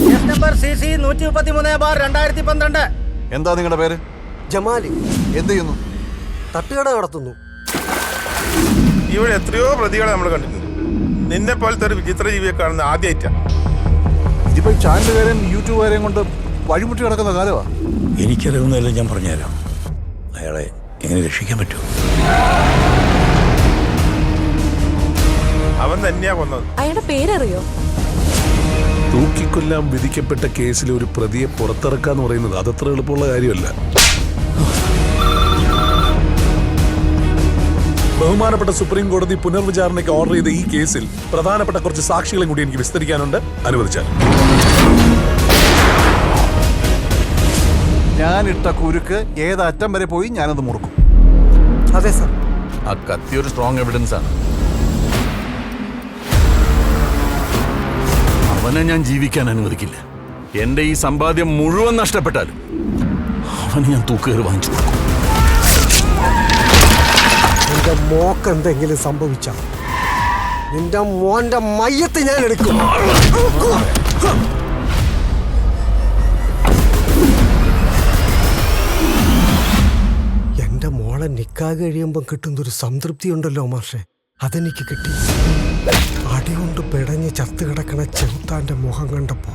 Case number C C നൂറ്റി മുപ്പത്തി മൂന്ന് ബാർ രണ്ടായിരത്തി പന്ത്രണ്ട് എന്താ നിങ്ങളുടെ പേര്? ജമാലി. എന്ത് ചെയ്യുന്നു? തട്ടുകട നടത്തുന്നു. ഇവിടെ എത്രയോ പ്രതികളെ നമ്മൾ കണ്ടിട്ടുണ്ട്. നിന്നെ പോലത്തെ ഒരു വിചിത്ര ജീവിയെ കാണുന്ന ആദ്യമായിട്ടാണ് ഇതിപ്പോ ചാനലുകാരെയും യൂട്യൂബുകാരെയും കൊണ്ട് വഴിമുട്ടി കിടക്കുന്ന കാലമാ. എനിക്കറിയുന്നതെല്ലാം ഞാൻ പറഞ്ഞുതരാം. അയാളെ എങ്ങനെ രക്ഷിക്കാൻ പറ്റുമോ അവൻ തന്നെയാ കൊന്നത്. അയാളുടെ പേരറിയോ? തൂക്കിക്കൊല്ലാൻ വിധിക്കപ്പെട്ട കേസിലെ ഒരു പ്രതിയെ പുറത്തിറക്കാന്ന് പറയുന്നത് അതത്ര എളുപ്പമുള്ള കാര്യമല്ല. ബഹുമാനപ്പെട്ട സുപ്രീം കോടതി പുനർവിചാരണയ്ക്ക് ഓർഡർ ചെയ്ത ഈ കേസിൽ പ്രധാനപ്പെട്ട കുറച്ച് സാക്ഷികളെ കൂടി എനിക്ക് വിസ്തരിക്കാനുണ്ട്. അനുവദിച്ചാൽ. ഞാനിട്ട കുരുക്ക് ഏതറ്റം വരെ പോയി ഞാനത് മുറുക്കും. അതെ സാർ. ആ കത്തി ഒരു സ്ട്രോങ് എവിഡൻസ് ആണ്. അവനെ ഞാൻ ജീവിക്കാൻ അനുവദിക്കില്ല. എന്റെ ഈ സമ്പാദ്യം മുഴുവൻ നഷ്ടപ്പെട്ടാലും അവന് ഞാൻ തൂക്കേറി വാങ്ങിച്ചു കൊടുക്കും. മോക്ക് എന്തെങ്കിലും സംഭവിച്ച നിന്റെ മോന്റെ മയ്യത്ത് ഞാൻ എടുക്കും. എന്റെ മോളെ നിക്കാ കഴിയുമ്പം കിട്ടുന്നൊരു സംതൃപ്തി ഉണ്ടല്ലോ മാഷെ. അതെനിക്ക് കിട്ടി. അടികൊണ്ട് പിടഞ്ഞ് ചെറുത്താന്റെ മുഖം കണ്ടപ്പോ